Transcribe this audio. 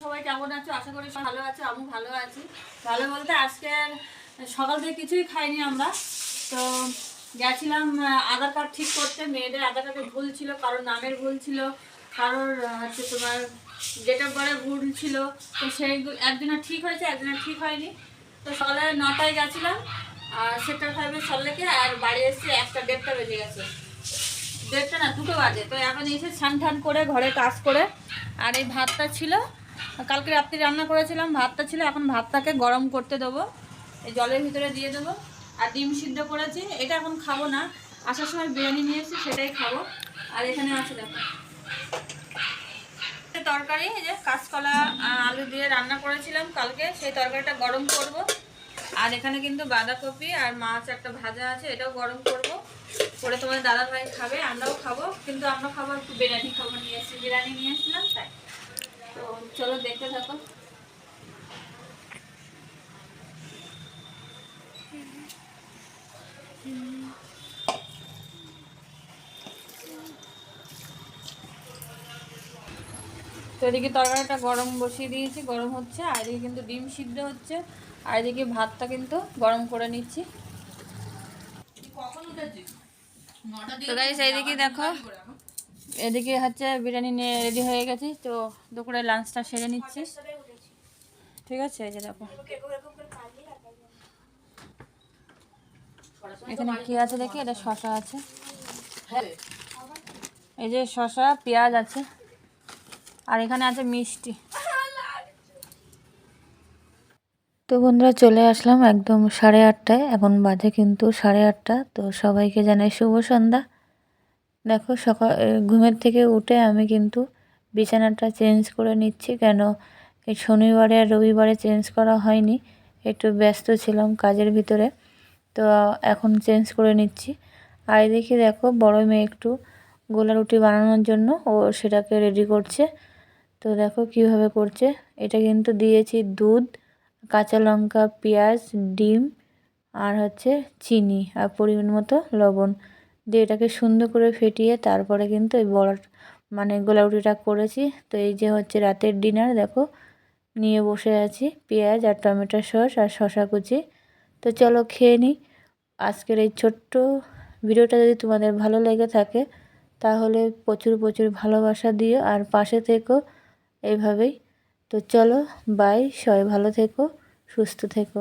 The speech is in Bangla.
সবাই কেমন আছো? আশা করি ভালো আছো আমি ভালো আছি। ভালো বলতে আজকে সকাল থেকে কিছুই খাইনি আমরা। তো গেছিলাম আধার কার্ড ঠিক করতে। মেয়েদের আধার কার্ডে ভুল ছিল, কারোর নামের ভুল ছিল, কারোর হচ্ছে তোমার ডেট অফ বার্থের ভুল ছিল। তো সেইগুলো একদিনের ঠিক হয়েছে একদিনের ঠিক হয়নি। তো সকালে নটায় গেছিলাম আর সেক্টর ফাইভে সল্লেকে আর বাড়ি এসে একটা দেড়টা বেজে গেছে। দেড়টা না, দুটো বাজে। তো এখন এসে স্নান টান করে, ঘরে কাজ করে আর এই ভাতটা ছিল, কালকে রাত্রে রান্না করেছিলাম, ভাতটা ছিল, এখন ভাতটাকে গরম করতে দেবো। এই জলের ভিতরে দিয়ে দেবো। আর ডিম সিদ্ধ করেছি, এটা এখন খাব না, আসার সময় বিরিয়ানি নিয়ে এসেছি, সেটাই খাব। আর এখানে আছে দেখো। তরকারি, এই যে কাঁচকলা আলু দিয়ে রান্না করেছিলাম কালকে, সেই তরকারিটা গরম করব। আর এখানে কিন্তু বাঁধাকপি আর মাছ একটা ভাজা আছে, এটাও গরম করব। করে তোমাদের দাদা ভাই খাবে আমরাও খাব কিন্তু আমরা খাব একটু বিরিয়ানি খাব নিয়ে এসেছি বিরিয়ানি নিয়ে এসেছিলাম তাই। তো চলো দেখতে থাকো। তো এদিকে তরকারিটা গরম বসিয়ে দিয়েছি গরম হচ্ছে আর এদিকে কিন্তু ডিম সিদ্ধ হচ্ছে আর এদিকে ভাতটা কিন্তু গরম করে নিচ্ছি। তো গাইস এইদিকে দেখো। এদিকে হচ্ছে বিরিয়ানি নিয়ে রেডি হয়ে গেছি, তো দুপুরে লাঞ্চটা সেরে নিচ্ছি। ঠিক আছে, এই যে দেখো। এখানে কি আছে দেখি? এটা শশা আছে। এই যে শশা পেঁয়াজ আছে। আর এখানে আছে মিষ্টি। তো বন্ধুরা চলে আসলাম একদম সাড়ে আটটায়, এখন বাজে কিন্তু সাড়ে আটটা, তো সবাইকে জানাই শুভ সন্ধ্যা। দেখো সকাল ঘুমের থেকে উঠে আমি কিন্তু বিছানাটা চেঞ্জ করে নিচ্ছি, কেন এই শনিবারে আর রবিবারে চেঞ্জ করা হয়নি, একটু ব্যস্ত ছিলাম কাজের ভিতরে, তো এখন চেঞ্জ করে নিচ্ছি। আর দেখি দেখো বড় মেয়ে একটু গোলা রুটি বানানোর জন্য ও সেটাকে রেডি করছে, তো দেখো কীভাবে করছে, এটা কিন্তু দিয়েছি দুধ কাঁচা লঙ্কা, পেঁয়াজ, ডিম আর হচ্ছে চিনি আর পরিমাণ মতো লবণ দিয়ে এটাকে সুন্দর করে ফেটিয়ে তারপরে কিন্তু এই বড় মানে গোলাউটিটা করেছি। তো এই যে হচ্ছে রাতের ডিনার, দেখো, নিয়ে বসে আছি পেঁয়াজ আর টমেটো সস আর শশা কুচি। তো চলো খেয়ে নিই। আজকের এই ছোট্ট ভিডিওটা যদি তোমাদের ভালো লেগে থাকে, তাহলে প্রচুর প্রচুর ভালোবাসা দিও আর পাশে থেকো। এইভাবেই তো চলো বাই সবাই ভালো থেকো সুস্থ থেকো।